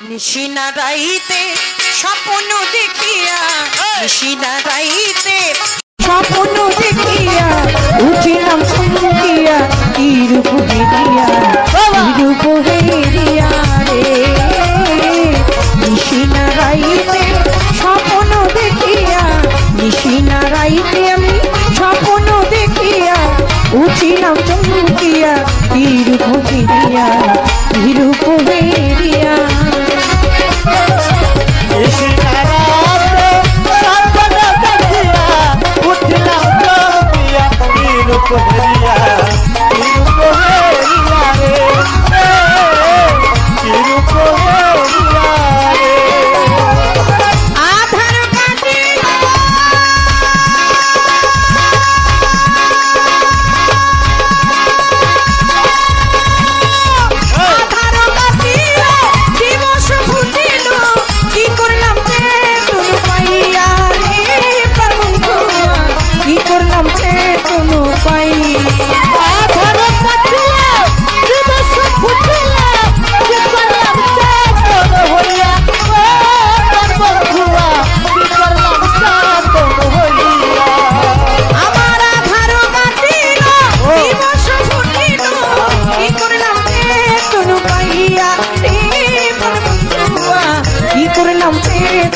নিশিনা রাইতে স্বপ্ন দেখিয়া নিশিনা রাইতে স্বপ্ন দেখিয়া উঠিলাম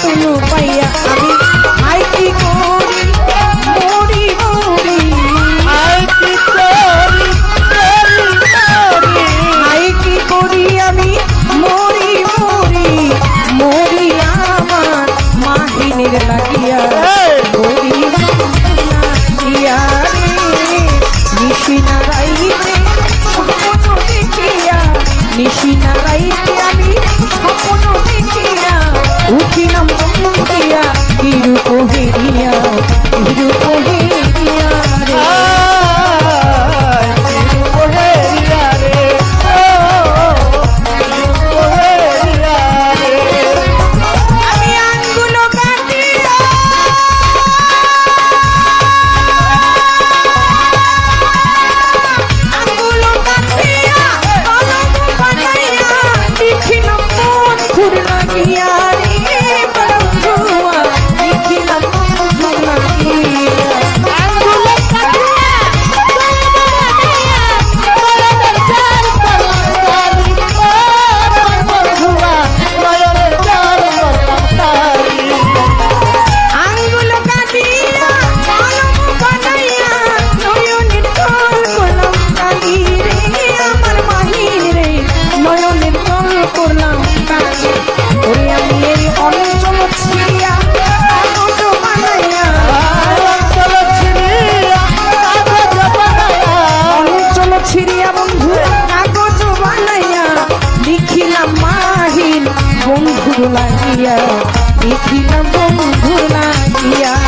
তুলু পাইয়া আমি দেখিলাম বন্ধু লাগিয়া।